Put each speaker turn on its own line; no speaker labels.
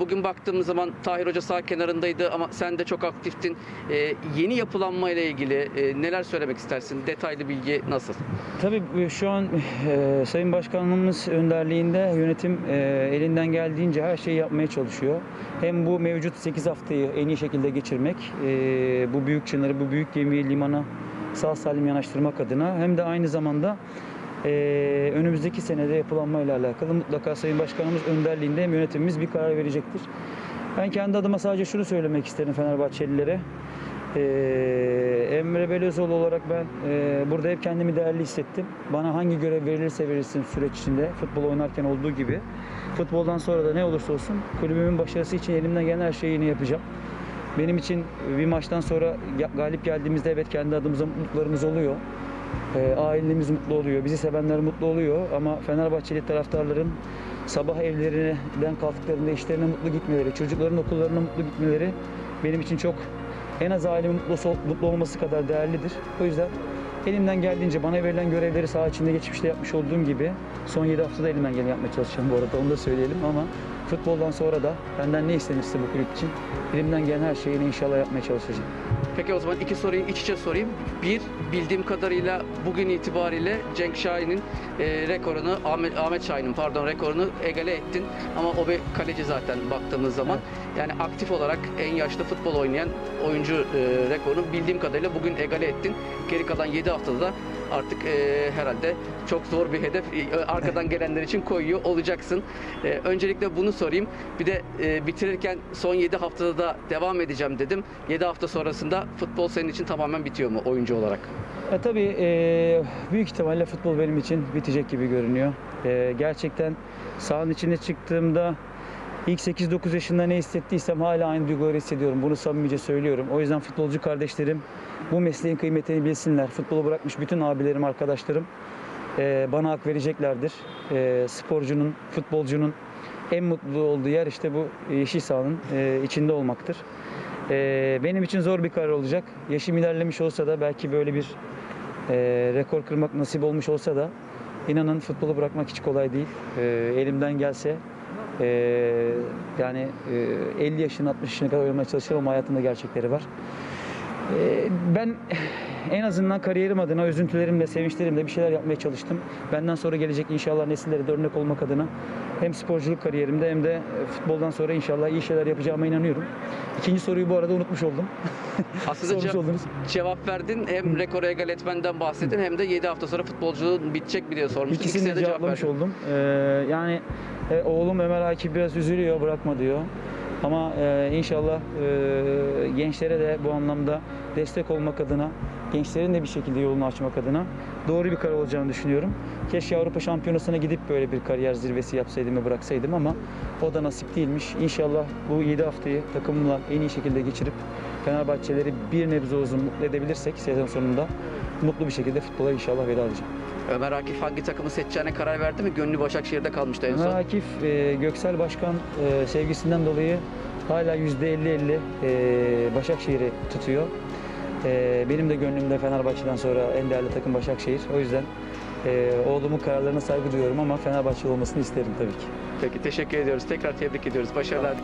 Bugün baktığımız zaman Tahir Hoca sağ kenarındaydı ama sen de çok aktiftin. Ee, yeni yapılanma ile ilgili e, neler söylemek istersin? Detaylı bilgi nasıl?
Tabii e, şu an e, Sayın Başkanımız önderliğinde yönetim e, elinden geldiğince her şeyi yapmaya çalışıyor. Hem bu mevcut 8 haftayı en iyi şekilde geçirmek, e, bu büyük çınarı, bu büyük gemiyi limana sağ salim yanaştırmak adına hem de aynı zamanda e, önümüzdeki senede yapılanmayla alakalı mutlaka Sayın Başkanımız önderliğinde yönetimimiz bir karar verecektir. Ben kendi adıma sadece şunu söylemek isterim Fenerbahçelilere. Ee, Emre Belözoğlu olarak ben e, burada hep kendimi değerli hissettim. Bana hangi görev verilirse verilsin süreç içinde futbol oynarken olduğu gibi futboldan sonra da ne olursa olsun kulübümün başarısı için elimden gelen her şeyi yine yapacağım. Benim için bir maçtan sonra galip geldiğimizde evet kendi adımıza mutluluklarımız oluyor. Ee, ailemiz mutlu oluyor, bizi sevenler mutlu oluyor ama Fenerbahçeli taraftarların sabah evlerinden kalktıklarında işlerine mutlu gitmeleri, çocukların okullarına mutlu gitmeleri benim için çok en az ailemin mutlu, mutlu olması kadar değerlidir. O yüzden elimden geldiğince bana verilen görevleri saha içinde geçmişte yapmış olduğum gibi son 7 haftada elimden geleni yapmaya çalışacağım bu arada onu da söyleyelim ama futboldan sonra da benden ne istenirse bu kulüp için elimden gelen her şeyi yine inşallah yapmaya çalışacağım.
Peki o zaman iki soruyu iç içe sorayım. Bir, bildiğim kadarıyla bugün itibariyle Cenk Şahin'in e, rekorunu, Ahmet, Ahmet Şahin'in pardon rekorunu egale ettin. Ama o bir kaleci zaten baktığımız zaman. Yani aktif olarak en yaşlı futbol oynayan oyuncu e, rekorunu bildiğim kadarıyla bugün egale ettin. Geri kalan 7 haftada da artık e, herhalde çok zor bir hedef arkadan gelenler için koyuyor olacaksın. E, öncelikle bunu sorayım. Bir de e, bitirirken son 7 haftada da devam edeceğim dedim. 7 hafta sonrasında futbol senin için tamamen bitiyor mu oyuncu olarak?
E, tabii e, büyük ihtimalle futbol benim için bitecek gibi görünüyor. E, gerçekten sahanın içine çıktığımda ilk 8-9 yaşında ne hissettiysem hala aynı duyguları hissediyorum. Bunu samimice söylüyorum. O yüzden futbolcu kardeşlerim bu mesleğin kıymetini bilsinler. Futbolu bırakmış bütün abilerim, arkadaşlarım e, bana hak vereceklerdir. E, sporcunun, futbolcunun en mutlu olduğu yer işte bu yeşil sahanın e, içinde olmaktır. Benim için zor bir karar olacak. Yaşım ilerlemiş olsa da belki böyle bir rekor kırmak nasip olmuş olsa da inanın futbolu bırakmak hiç kolay değil. Elimden gelse e, yani e, 50 yaşın 60 yaşına kadar oynamaya çalışırım ama hayatında gerçekleri var. E, ben en azından kariyerim adına üzüntülerimle, sevinçlerimle bir şeyler yapmaya çalıştım. Benden sonra gelecek inşallah nesillere de örnek olmak adına hem sporculuk kariyerimde hem de futboldan sonra inşallah iyi şeyler yapacağıma inanıyorum. İkinci soruyu bu arada unutmuş oldum.
Aslında ce-
oldunuz.
cevap verdin. Hem rekoru egal etmenden bahsettin hem de 7 hafta sonra futbolculuğun bitecek mi diye sormuştun.
İkisini
İkisine de cevap
cevaplamış
verdin.
oldum. Ee, yani e, oğlum Ömer Akif biraz üzülüyor, bırakma diyor. Ama e, inşallah e, gençlere de bu anlamda destek olmak adına, gençlerin de bir şekilde yolunu açmak adına doğru bir karar olacağını düşünüyorum. Keşke Avrupa Şampiyonası'na gidip böyle bir kariyer zirvesi yapsaydım ve bıraksaydım ama o da nasip değilmiş. İnşallah bu 7 haftayı takımla en iyi şekilde geçirip Fenerbahçeleri bir nebze olsun mutlu edebilirsek sezon sonunda mutlu bir şekilde futbola inşallah veda edeceğim.
Ömer Akif hangi takımı seçeceğine karar verdi mi? Gönlü Başakşehir'de kalmıştı en
Ömer
son.
Akif e, Göksel Başkan e, sevgisinden dolayı hala %50-50 e, Başakşehir'i tutuyor. E, benim de gönlümde Fenerbahçe'den sonra en değerli takım Başakşehir. O yüzden e, oğlumun kararlarına saygı duyuyorum ama Fenerbahçe olmasını isterim tabii ki.
Peki teşekkür ediyoruz. Tekrar tebrik ediyoruz. Başarılar.